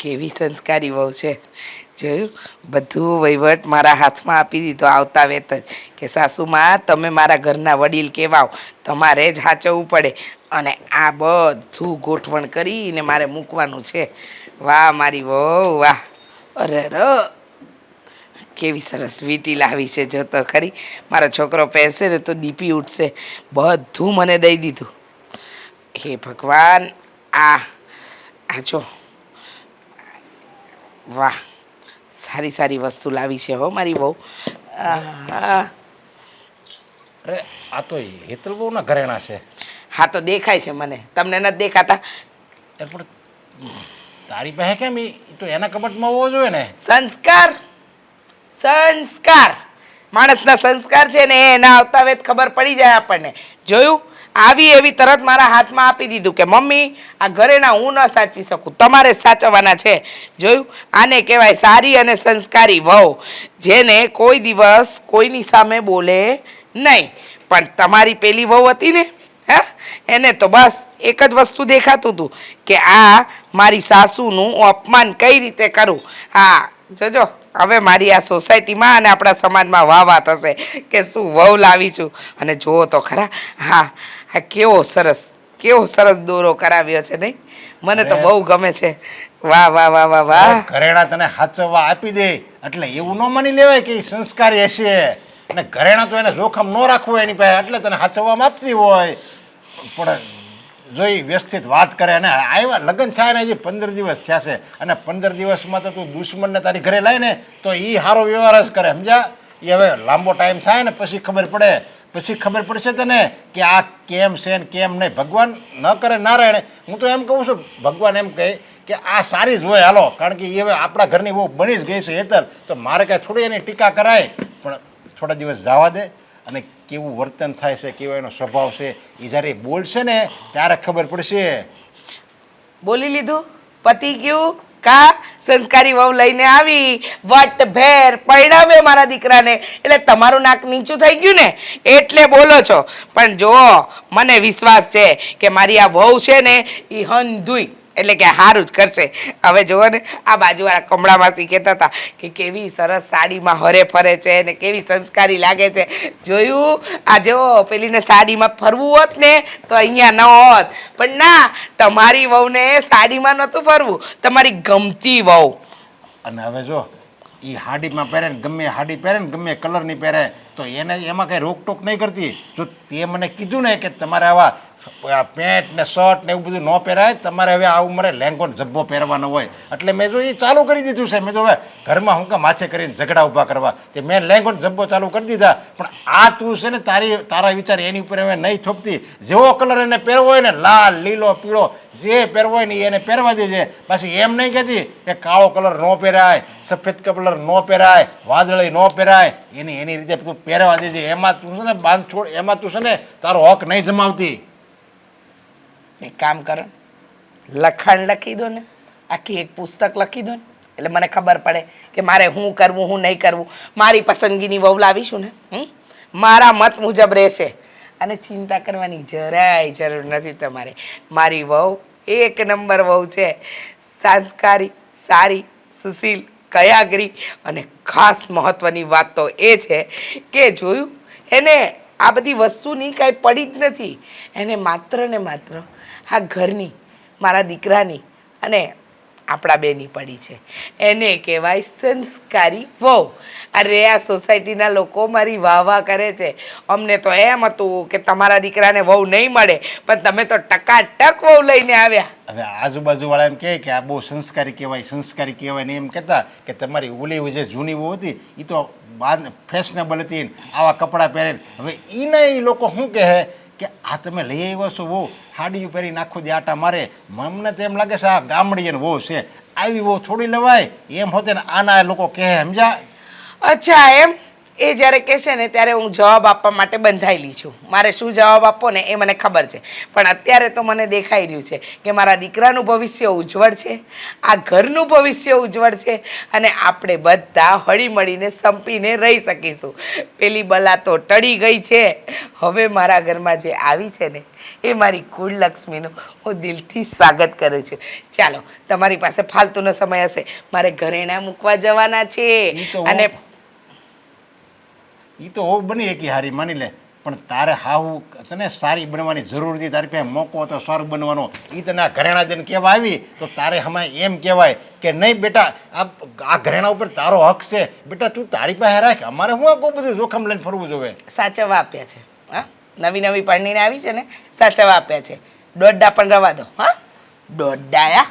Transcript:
કેવી સંસ્કારી વહુ છે. જોયું? બધું વહીવટ મારા હાથમાં આપી દીધો. આવતા વેત જ કે સાસુમાં તમે મારા ઘરના વડીલ કહેવાઓ. તમારે જ સાચવવું પડે. અને આ બધું ગોઠવણ કરીને મારે મૂકવાનું છે. વાહ, મારી વહુ, વાહ. અરે ર કેવી સરસ વીટી લાવી છે. જો તો ખરી. મારો છોકરો પહેરશે ને તો દીપી ઉઠશે. બધું મને દઈ દીધું. હે ભગવાન, આ આ જો. વાહ સારી સારી વસ્તુ લાવી છે હો મારી બહુ. અરે આ તો હેતલ બહુ ના ઘરેણા છે. હા તો દેખાય છે મને. તમને નથી દેખાતા? પણ તારી પાસે કેમ ઈ? તો એના કબટમાં હોવો જોઈએ ને. સંસ્કાર. સંસ્કાર. માણસના સંસ્કાર છે ને એ એના આવતા વેત ખબર પડી જાય આપણને. જોયું? આવી એવી તરત મારા હાથમાં આપી દીધું કે, મમ્મી, આ ઘરેણા હું ન સાચવી શકું. તમારે સાચવવાના છે. જોયું? આને કહેવાય સારી અને સંસ્કારી વહુ, જેને કોઈ દિવસ કોઈની સામે બોલે નહીં. પણ તમારી પેલી વહુ હતી ને, હા? એને તો બસ એક જ વસ્તુ દેખાતું હતું કે આ મારી સાસુનું અપમાન કઈ રીતે કરું? હા, જોજો. હવે મારી આ સોસાયટીમાં અને આપણા સમાજમાં વાહ વાહ થશે કે શું વહુ લાવી છું. અને જુઓ તો ખરા હા હા કેવો સરસ કેવો સરસ દોરો કરાવ્યો છે નહીં. મને તો બહુ ગમે છે. વાહ વાહ વાહ વાહ વાહ. ઘરેણા તને હાચવવા આપી દે. એટલે એવું ન માની લેવાય કે સંસ્કારી હશે. અને ઘરેણા તો એને જોખમ ન રાખવું એની પાસે એટલે તને હાચવવામાં આપતી હોય. પણ જોઈ વ્યવસ્થિત વાત કરે અને આવ્યા લગ્ન થાય ને હજી પંદર દિવસ થયા છે. અને પંદર દિવસમાં તો તું દુશ્મનને તારી ઘરે લાય ને, તો એ સારો વ્યવહાર જ કરે સમજા એ હવે લાંબો ટાઈમ થાય ને, પછી ખબર પડે. પછી ખબર પડશે તને કે આ કેમ છે ને કેમ નહીં. ભગવાન ન કરે નારાયણ હું તો એમ કહું છું, ભગવાન એમ કહે કે આ સારી જ હોય, હાલો. કારણ કે એ હવે આપણા ઘરની બહુ બની જ ગઈ છે હેતર તો મારે કાંઈ થોડી એની ટીકા કરાય. પણ થોડા દિવસ જવા દે. અને કેવું વર્તન થાય છે, કેવો એનો સ્વભાવ છે, એ જ્યારે બોલશે ને, ત્યારે ખબર પડશે. બોલી લીધું? પતિ ગયું? કા? સંસ્કારી વહુ લઈને આવી. વટ ભેર પરિણામે મારા દીકરાને. એટલે તમારું નાક નીચું થઈ ગયું ને? એટલે બોલો છો. પણ જો મને વિશ્વાસ છે કે મારી આ વહુ છે ને એ હંધુઈ એટલે કે સારું જ કરશે. હવે જુઓ ને, આ બાજુવાળા કમળામાં કહેતા હતા કે કેવી સરસ સાડીમાં હરે ફરે છે ને કેવી સંસ્કારી લાગે છે. જોયું? આ જો, પેલીને સાડીમાં ફરવું હોત ને, તો અહીંયા ન હોત. પણ ના, તમારી વહુને સાડીમાં નહોતું ફરવું. તમારી ગમતી વહુ. અને હવે જો એ હાડીમાં પહેરે ને, ગમે હાડી પહેરે ને, ગમે કલરની પહેરે, તો એને એમાં કંઈ રોકટોક નહીં કરતી. જો તે મને કીધું ને કે તમારે આવા પેન્ટ ને શર્ટ ને એવું બધું ન પહેરાય. તમારે હવે આ ઉંમરે લેંગો ને જબ્બો પહેરવાનો હોય. એટલે મેં જો એ ચાલુ કરી દીધું છે. મેં તો હવે ઘરમાં હું કાં માથે કરીને ઝઘડા ઊભા કરવા. તે મેં લેંગો જબ્બો ચાલુ કરી દીધા. પણ આ તું છે ને તારી, તારા વિચાર એની ઉપર હવે નહીં થોપતી. જેવો કલર એને પહેરવો હોય ને, લાલ, લીલો, પીળો, જે પહેરવો હોય ને એને પહેરવા દેજે. પાછી એમ નહીં કહેતી કે કાળો કલર ન પહેરાય, સફેદ કલર ન પહેરાય, વાદળી ન પહેરાય. એની એની રીતે તું પહેરવા દેજે. એમાં તું છે ને બાંધછોડ, એમાં તું છે ને તારો હક નહીં જમાવતી. એક કામ કરો. લખાણ લખી દો ને. આખી એક પુસ્તક લખી દો ને. એટલે મને ખબર પડે કે મારે હું કરવું, હું નહીં કરવું. મારી પસંદગીની વહુ લાવીશું ને? મારા મત મુજબ રહેશે. અને ચિંતા કરવાની જરાય જરૂર નથી તમારે. મારી વહુ એક નંબર વહુ છે. સંસ્કારી, સારી, સુશીલ, કયાગરી અને ખાસ મહત્વની વાત તો એ છે કે જોયું, એને આ બધી વસ્તુની કાંઈ પડી જ નથી. એને માત્ર ને માત્ર આ ઘરની, મારા દીકરાની અને આપણા બેની પડી છે. એને કહેવાય સંસ્કારી વહુ. અરે, આ સોસાયટીના લોકો મારી વાહ વાહ કરે છે. અમને તો એમ હતું કે તમારા દીકરાને વહુ નહીં મળે, પણ તમે તો ટકાટક વહુ લઈને આવ્યા. હવે આજુબાજુવાળા એમ કહે કે આ બહુ સંસ્કારી કહેવાય સંસ્કારી કહેવાય ને એમ કહેતા કે તમારી ઓલી જે જૂની બહુ હતી એ તો બાદ ફેશનેબલ હતી આવા કપડાં પહેરે હવે એને એ લોકો શું કહે? કે આ તમે લઈ આવ્યો છો, વહુ. હાડીયું પહેરી નાખો દે આટા મારે. મને તો એમ લાગે છે આ ગામડીએ વહુ છે. આવી બહુ થોડી લેવાય. એમ હોતે ને આના લોકો કહે, સમજ્યા? અચ્છા, એમ? એ જ્યારે કહેશે ને ત્યારે હું જવાબ આપવા માટે બંધાયેલી છું. મારે શું જવાબ આપવો ને એ મને ખબર છે. પણ અત્યારે તો મને દેખાઈ રહ્યું છે કે મારા દીકરાનું ભવિષ્ય ઉજ્જવળ છે આ ઘરનું ભવિષ્ય ઉજ્જવળ છે અને આપણે બધા હળીમળીને સંપીને રહી શકીશું. પેલી બલા તો ટળી ગઈ છે. હવે મારા ઘરમાં જે આવી છે ને એ મારી કુળલક્ષ્મીનું હું દિલથી સ્વાગત કરું છું. ચાલો તમારી પાસે ફાલતુનો સમય હશે. મારે ઘરેણા મૂકવા જવાના છે. અને એ તો હોવ બની એકી હારી, માની લે. પણ તારે હાવું તને સારી બનવાની જરૂર હતી તારી પાસે મોકો હતો સ્વર્ગ બનવાનો. એ તને આ ઘરેણા દઈને કહેવા આવી, તો તારે હમણાં એમ કહેવાય કે નહીં બેટા, આ આ ઘરેણા ઉપર તારો હક છે. બેટા, તું તારી પાસે રાખ. અમારે હું આખું બધું જોખમ લઈને ફરવું જોવે? સાચવવા આપ્યા છે. હા? નવી નવી પરણીને આવી છે ને? સાચવવા આપ્યા છે. દોડડા પણ રવા દો. હા? દોડડાયા?